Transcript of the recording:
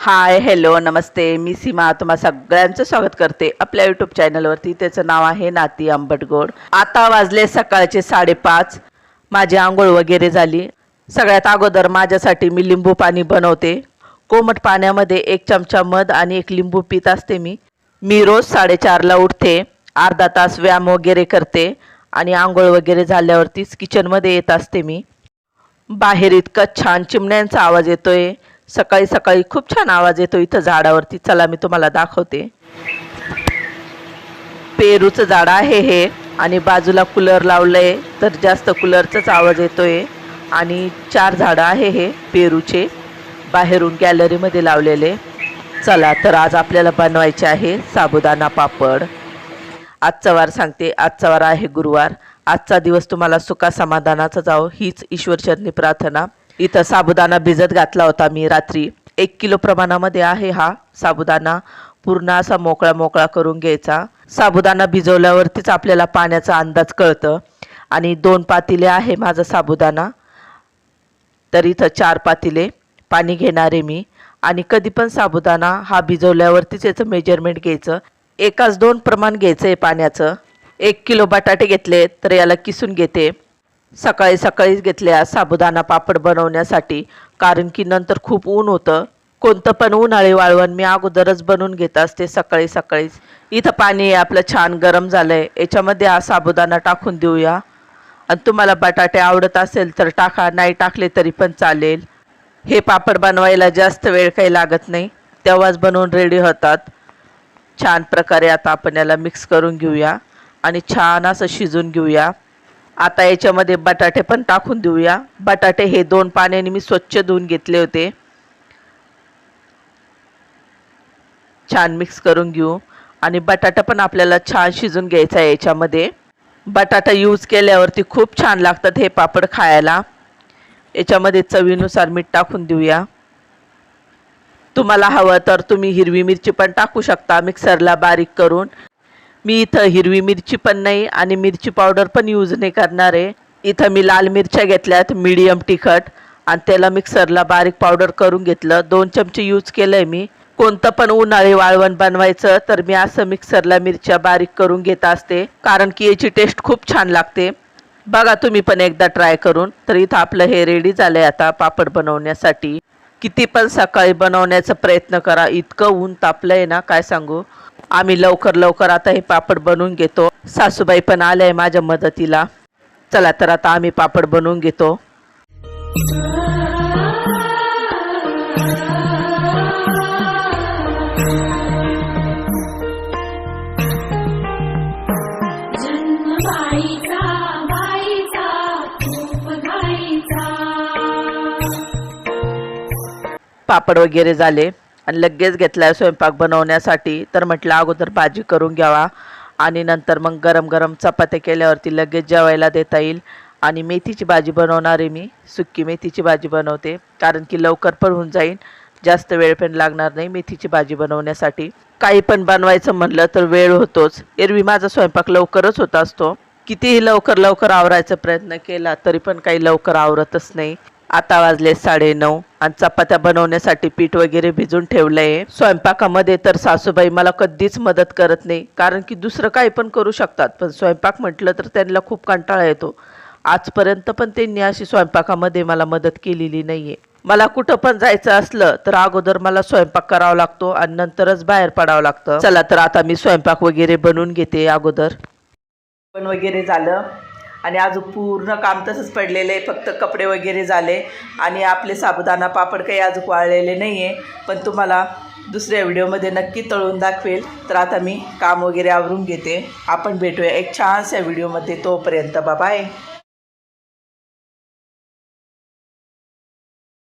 Hi hello नमस्ते. मी सीमा. तुम्हा सगळ्यांचं स्वागत करते आपल्या यूट्यूब चॅनलवरती त्याचं नाव आहे नाती आंबटगोड आता वाजले सकाळचे साडेपाच. माझी आंघोळ वगैरे झाली. सगळ्यात अगोदर माझ्यासाठी मी लिंबू पाणी बनवते. कोमट पाण्यामध्ये एक चमचा मध आणि एक लिंबू पित असते मी. मी रोज साडेचारला उठते. अर्धा तास व्यायाम वगैरे करते. आणि आंघोळ वगैरे झाल्यावरतीच किचनमध्ये येत असते मी. बाहेर इतका छान चिमण्यांचा आवाज येतोय. सकाळी सकाळी खूप छान आवाज येतो इथं झाडावरती. चला मी तुम्हाला दाखवते. पेरूचं झाड आहे हे आणि बाजूला कूलर लावलंय तर जास्त कूलरचाच आवाज येतोय. आणि चार झाडं आहे हे पेरूचे बाहेरून गॅलरीमध्ये लावलेले. चला तर आज आपल्याला बनवायचे आहे साबुदाणा पापड. आजचा वार सांगते आजचा वार आहे गुरुवार. आजचा दिवस तुम्हाला सुखा समाधानाचा जाओ हीच ईश्वरचरणी प्रार्थना. इथं साबुदाणा भिजत घातला होता मी रात्री. एक किलो प्रमाणामध्ये आहे हा साबुदाणा. पूर्ण असा मोकळा मोकळा करून घ्यायचा. साबुदाणा भिजवल्यावरतीच आपल्याला पाण्याचा अंदाज कळतं. आणि दोन पातिले आहे माझा साबुदाणा. तर इथं चार पातिले पाणी घेणारे मी. आणि कधी पण साबुदाणा हा भिजवल्यावरतीच याचं मेजरमेंट घ्यायचं. एकाच दोन प्रमाण घ्यायचं आहे पाण्याचं. एक किलो बटाटे घेतले तर याला किसून घेते. सकाळी सकाळीच घेतल्या साबुदाणा पापड बनवण्यासाठी कारण की नंतर खूप ऊन होतं. कोणतं पण उन्हाळी वाळवण मी अगोदरच बनवून घेत असते सकाळी सकाळीच. इथं पाणी आपलं छान गरम झालंय. याच्यामध्ये हा साबुदाणा टाकून देऊया. आणि तुम्हाला बटाटे आवडत असेल तर टाका नाही टाकले तरी पण चालेल. हे पापड बनवायला जास्त वेळ काही लागत नाही. तेव्हाच बनवून रेडी होतात. छान प्रकारे आता आपण याला मिक्स करून घेऊया. आणि छान असं शिजून घेऊया. आता याच्यामध्ये बटाटे पण टाकून देऊया. बटाटे हे दोन पाण्याने मी स्वच्छ धुवून घेतले होते. छान मिक्स करून घेऊ. आणि बटाटा पण आपल्याला छान शिजून घ्यायचा आहे याच्यामध्ये. बटाटा यूज केल्यावरती खूप छान लागतात हे पापड खायला. याच्यामध्ये चवीनुसार मीठ टाकून देऊया. तुम्हाला हवं तर तुम्ही हिरवी मिरची पण टाकू शकता मिक्सरला बारीक करून. मी इथं हिरवी मिरची पण नाही आणि मिरची पावडर पण यूज नाही करणार आहे. इथं मी लाल मिरच्या घेतल्यात मीडियम तिखट आणि त्याला मिक्सरला बारीक पावडर करून घेतलं. दोन चमचे यूज केलं आहे मी. कोणतं पण उन्हाळी वाळवण बनवायचं तर मी असं मिक्सरला मिरच्या बारीक करून घेत असते कारण की याची टेस्ट खूप छान लागते. बघा तुम्ही पण एकदा ट्राय करून. तर इथं आपलं हे रेडी झालं आहे आता पापड बनवण्यासाठी. किती पण सकाळी बनवण्याचा प्रयत्न करा. इतकं ऊन तापलं आहे ना काय सांगू? आम्ही लवकर लवकर आता हे पापड बनवून घेतो. सासूबाई पण आल्या आहे माझ्या मदतीला. चला तर आता आम्ही पापड बनवून घेतो. पापड वगैरे झाले. आणि लगेच घेतला स्वयंपाक बनवण्यासाठी. तर म्हटलं अगोदर भाजी करून घ्यावा. आणि नंतर मग गरम गरम चपात्या केल्यावरती लगेच जेवायला देता येईल. आणि मेथीची भाजी बनवणारे मी. सुक्की मेथीची भाजी बनवते. कारण की लवकर पण होऊन जाईल. जास्त वेळ पण लागणार नाही मेथीची भाजी बनवण्यासाठी. काही पण बनवायचं म्हणलं तर वेळ होतोच. एरवी माझा स्वयंपाक लवकरच होत असतो. कितीही लवकर लवकर आवरायचा प्रयत्न केला तरी पण काही लवकर आवरतच नाही. आता वाजले साडे नऊ आणि चपात्या बनवण्यासाठी पीठ वगैरे भिजून ठेवलंय. स्वयंपाकामध्ये तर सासूबाई मला कधीच मदत करत नाही कारण की दुसरं काही पण करू शकतात. पण स्वयंपाक म्हटलं तर त्यांना खूप कंटाळा येतो. आजपर्यंत पण त्यांनी अशी स्वयंपाकामध्ये मला मदत केलेली नाहीये. मला कुठं पण जायचं असलं तर अगोदर मला स्वयंपाक करावा लागतो आणि नंतरच बाहेर पडावं लागतं. चला तर आता मी स्वयंपाक वगैरे बनवून घेते अगोदर. पण वगैरे झालं. आणि अजून पूर्ण काम तसंच पडलेलं आहे. फक्त कपडे वगैरे झाले आणि आपले साबुदाणा पापड काही अजून वाळलेले नाही आहे पण तुम्हाला दुसऱ्या व्हिडिओमध्ये नक्की तळून दाखवेल. तर आता मी काम वगैरे आवरून घेते. आपण भेटूया एक छानशा व्हिडिओमध्ये तोपर्यंत. बाय